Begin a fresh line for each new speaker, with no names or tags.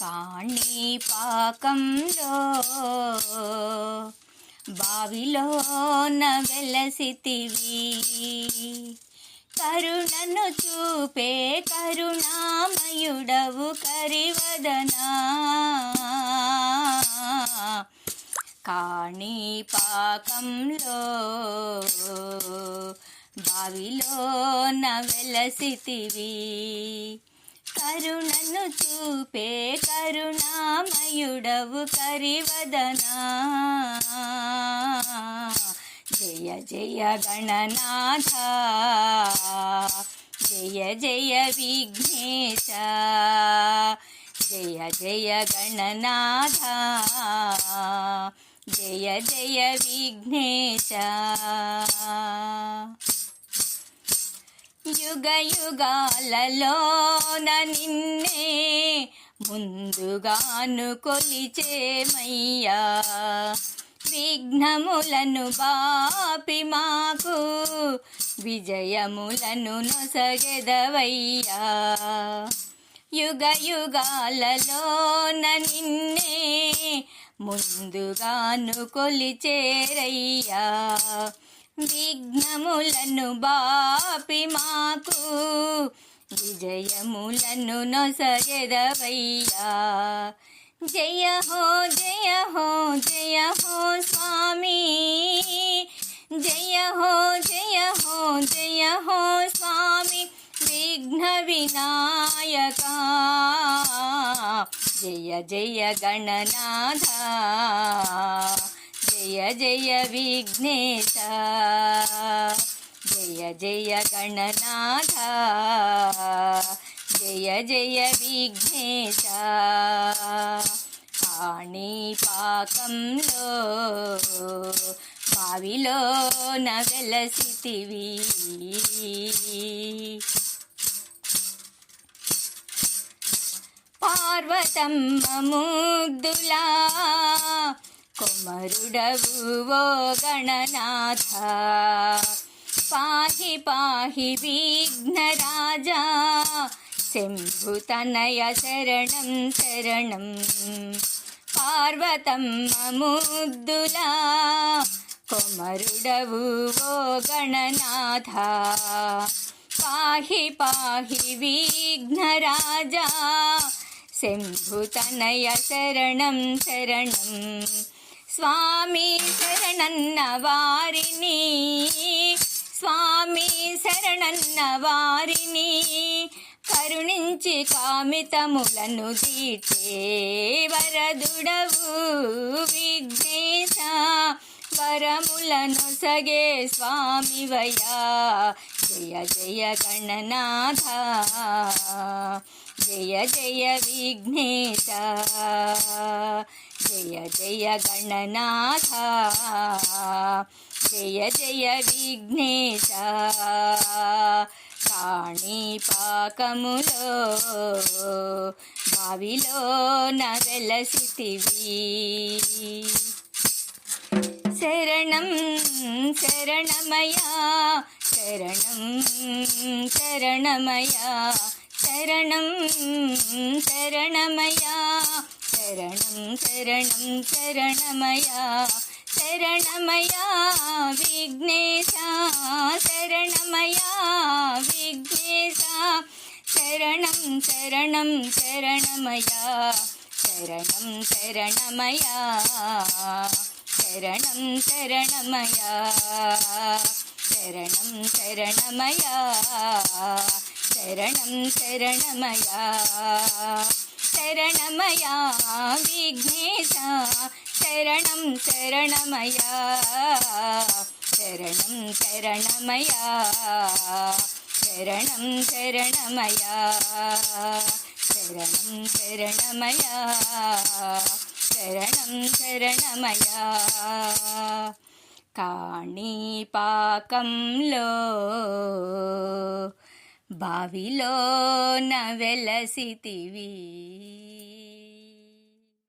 కాణిపాకంలో బావిలోన వెలసితివి. కరుణను చూపే కరుణామయుడవు కరివదనా. కాణిపాకంలో బావిలోన వెలసితివి. కరుణను చూపే కరుణామయుడవు కరివదనా. జయ జయ గణనాథ. జయ జయ విఘ్నేశ. జయ జయ గణనాథ. జయ జయ విఘ్నేశ. యుగ యుగాలలోన నిన్నే ముందుగాను కొలిచేమయ్యా. విఘ్నములను బాపి మాకు విజయములను నొసగెదవయ్యా. యుగ యుగాలలోన నిన్నే ముందుగాను కొలిచేరయ్యా. విఘ్నములను బాపి మాకు. విజయములను నొసగెదవయ్యా. జయ హో జయ హో జయ హో స్వామి. జయ హో జయ హో జయ హో స్వామి. విఘ్న వినాయక. జయ జయ గణనాథ. జయ జయ విఘ్నేశ జయ జయ గణనాథ జయ జయ విఘ్నేశ. కాణిపాకంలో బావిలో నగలసితివి పార్వతమ్మ ముగ్ధులా కుమరుడవు ఓ గణనాథ. పాహి పాహి విఘ్నరాజా. శంభుతనయ శరణం శరణం. పార్వతమ్మ ముద్దులా కుమరుడవు ఓ గణనాథ. పాహి పాహి విఘ్నరాజా. శంభుతనయ శరణం శరణం. స్వామి శరణన్న వారిని. స్వామి శరణన్న వారిని కరుణించి కామితములను తీర్చే వరదుడవు విఘ్నేశ. వరములను సగే స్వామివయా జయ జయ గణనాథ. జయ జయ విఘ్నేశ. జయ జయ గణనాథ జయ జయ విఘ్నేశ కాణిపాకములో బావిలో నవెలసితివి శరణం శరణమయా శరణం శరణమయా శరణం శరణమయా. శరణం శరణం శరణమయా శరణమయా విఘ్నేశ శరణమయా విఘ్నేశ శరణం శరణం శరణమయా శరణం శరణమయా శరణం శరణమయా శరణం శరణమయా శరణం శరణమయా శరణమయా విఘ్నేశ శరణం శరణమయా శరణం శరణమయా శరణం శరణమయా శరణం శరణమయా శరణం శరణమయా కాణిపాకంలో బావిలో నవెలసితివి